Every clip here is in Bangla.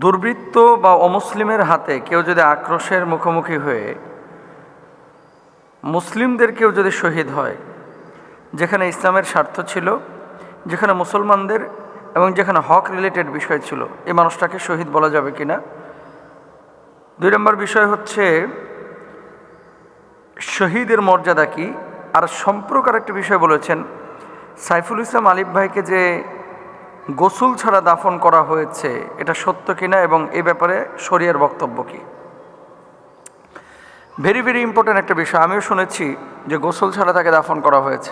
দুর্বৃত্ত বা অমুসলিমের হাতে কেউ যদি আক্রোশের মুখোমুখি হয়ে মুসলিমদের কেউ যদি শহীদ হয়, যেখানে ইসলামের স্বার্থ ছিল, যেখানে মুসলমানদের এবং যেখানে হক রিলেটেড বিষয় ছিল, এই মানুষটাকে শহীদ বলা যাবে কি না দুই নম্বর বিষয় হচ্ছে, শহীদের মর্যাদা কি? আর সম্পর্ক একটা বিষয় বলেছেন, সাইফুল ইসলাম আলিফ ভাইকে যে গোসল ছাড়া দাফন করা হয়েছে, এটা সত্য কিনা এবং এ ব্যাপারে শরিয়ার বক্তব্য কি? ভেরি ভেরি ইম্পর্ট্যান্ট একটা বিষয়। আমিও শুনেছি যে গোসল ছাড়া তাকে দাফন করা হয়েছে।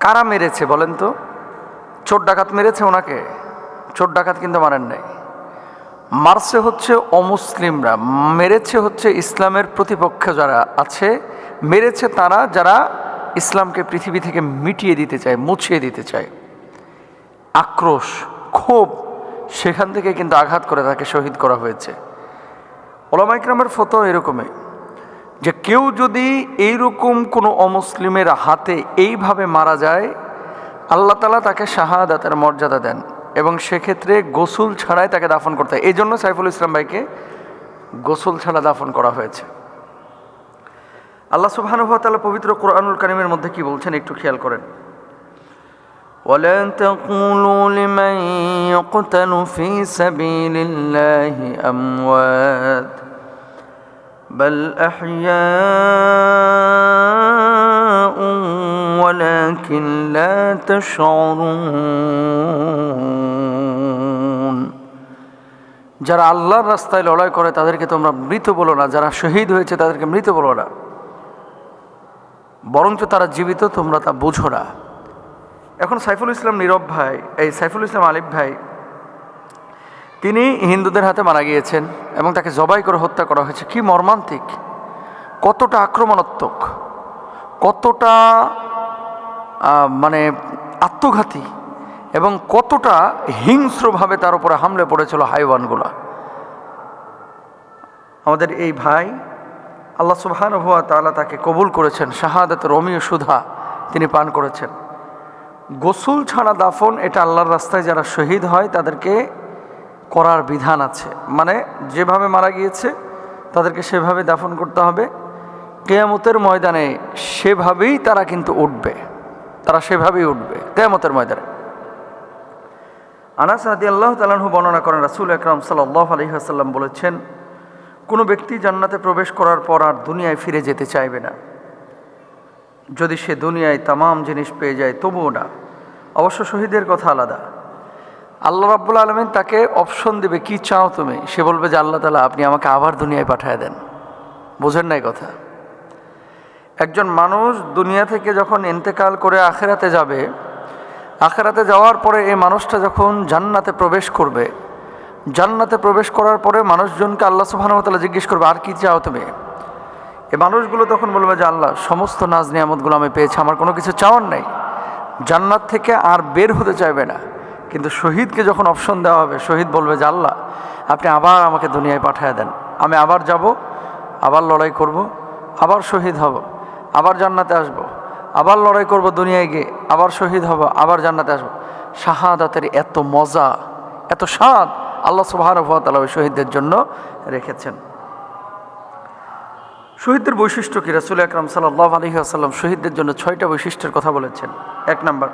কারা মেরেছে বলেন তো? চোর ডাকাত মেরেছে ওনাকে? চোর ডাকাত কিন্তু মারেন নাই। মারছে হচ্ছে অমুসলিমরা। মেরেছে হচ্ছে ইসলামের প্রতিপক্ষ যারা আছে, মেরেছে তারা যারা ইসলামকে পৃথিবী থেকে মিটিয়ে দিতে চায়, মুছিয়ে দিতে চায়। আক্রোশ, ক্ষোভ, সেখান থেকে কিন্তু আঘাত করে তাকে শহীদ করা হয়েছে। ওলামাইকরামের ফতো এরকমই যে কেউ যদি এইরকম কোনো অমুসলিমের হাতে এইভাবে মারা যায়, আল্লাহ তালা তাকে শাহাদাতের মর্যাদা দেন এবং সেক্ষেত্রে গোসল ছাড়াই তাকে দাফন করতে হয়। এই জন্য সাইফুল ইসলাম ভাইকে গোসল ছাড়া দাফন করা হয়েছে। আল্লাহ সুবাহানুভাতালা পবিত্র কোরআনুল কারিমের মধ্যে কি বলছেন একটু খেয়াল করেন। ولا تقولوا لمن يقتل في سبيل الله اموات بل احياء ولكن لا تشعرون যারা আল্লাহর রাস্তায় লড়াই করে তাদেরকে তোমরা মৃত বলো না যারা শহীদ হয়েছে তাদেরকে মৃত বলো না বরঞ্চ তারা জীবিত তোমরা তা বুঝো না এখন সাইফুল ইসলাম নীরব ভাই, এই সাইফুল ইসলাম আলিফ ভাই, তিনি হিন্দুদের হাতে মারা গিয়েছেন এবং তাকে জবাই করে হত্যা করা হয়েছে। কি মর্মান্তিক! কতটা আক্রমণাত্মক! কতটা মানে আত্মঘাতী এবং কতটা হিংস্রভাবে তার উপরে হামলে পড়েছিল হাইওয়ানগুলা। আমাদের এই ভাই আল্লাহ সুবহান হুয়া তাআলা তাকে কবুল করেছেন। শাহাদাত রমিও সুধা তিনি পান করেছেন। গোসল ছাড়া দাফন, এটা আল্লাহর রাস্তায় যারা শহীদ হয়, তাদেরকে করার বিধান আছে। মানে যেভাবে মারা গিয়েছে, তাদেরকে সেভাবে দাফন করতে হবে। কেয়ামতের ময়দানে সেভাবেই তারা কিন্তু উঠবে। তারা সেভাবেই উঠবে, কেয়ামতের ময়দানে। আনাস আদি আল্লাহ তালাহু বর্ণনা করেন, রাসুল আকরাম সাল্লাহ আলহিহাসাল্লাম বলেছেন, কোনো ব্যক্তি জান্নাতে প্রবেশ করার পর আর দুনিয়ায় ফিরে যেতে চাইবে না। যদি সে দুনিয়ায় তামাম জিনিস পেয়ে যায়, তবুও না। অবশ্য শহীদের কথা আলাদা। আল্লাহ রাব্বুল আলমিন তাকে অপশন দেবে, কি চাও তুমি? সে বলবে যে, আল্লাহ তালা আপনি আমাকে আবার দুনিয়ায় পাঠায় দেন। বোঝেন নাই কথা? একজন মানুষ দুনিয়া থেকে যখন ইন্তেকাল করে আখেরাতে যাবে, আখেরাতে যাওয়ার পরে এই মানুষটা যখন জান্নাতে প্রবেশ করবে, জান্নাতে প্রবেশ করার পরে মানুষজনকে আল্লাহ সুবাহানুতালা জিজ্ঞেস করবে, আর কি চাও তুমি? এই মানুষগুলো তখন বলবে যে আল্লাহ, সমস্ত নাজ নিয়ামতগুলো আমি পেয়েছি, আমার কোনো কিছু চাওয়ার নেই। জান্নাত থেকে আর বের হতে চাইবে না। কিন্তু শহীদকে যখন অপশন দেওয়া হবে, শহীদ বলবে যে আল্লাহ, আপনি আবার আমাকে দুনিয়ায় পাঠিয়ে দেন। আমি আবার যাব, আবার লড়াই করব, আবার শহীদ হব, আবার জান্নাতে আসব, আবার লড়াই করব দুনিয়ায় গিয়ে, আবার শহীদ হব, আবার জান্নাতে আসব। শাহাদাতের এত মজা, এত স্বাদ আল্লাহ সুবাহানুভাতালা ওই শহীদদের জন্য রেখেছেন। শহীদদের বৈশিষ্ট্য কি? রাসুল আকরাম সাল্লাহ আলহি আসাল্লাম শহীদদের জন্য ছয়টা বৈশিষ্ট্যের কথা বলেছেন। এক নাম্বার,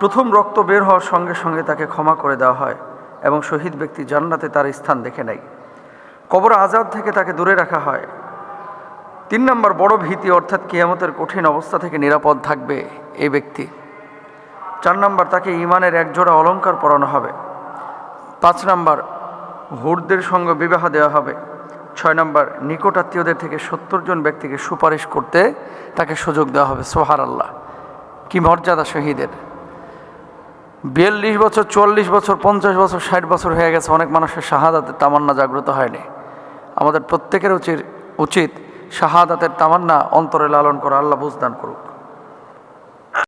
প্রথম রক্ত বের হওয়ার সঙ্গে সঙ্গে তাকে ক্ষমা করে দেওয়া হয় এবং শহীদ ব্যক্তি জান্নাতে তার স্থান দেখে নেয়। কবর আজাদ থেকে তাকে দূরে রাখা হয়। তিন নম্বর, বড় ভীতি অর্থাৎ কিয়ামতের কঠিন অবস্থা থেকে নিরাপদ থাকবে এই ব্যক্তি। চার নম্বর, তাকে ইমানের একজোড়া অলংকার পরানো হবে। পাঁচ নম্বর, হুরদের সঙ্গে বিবাহ দেওয়া হবে। ছয় নম্বর, নিকট আত্মীয়দের থেকে সত্তর জন ব্যক্তিকে সুপারিশ করতে তাকে সুযোগ দেওয়া হবে। সোহার আল্লাহ কি মর্যাদা শহীদের? বিয়াল্লিশ বছর, চুয়াল্লিশ বছর, পঞ্চাশ বছর, ষাট বছর হয়ে গেছে, অনেক মানুষের শাহাদাতের তামান্না জাগ্রত হয়নি। আমাদের প্রত্যেকের উচিত উচিত শাহাদাতের তামান্না অন্তরে লালন করা। আল্লাহ বুঝদান করুক।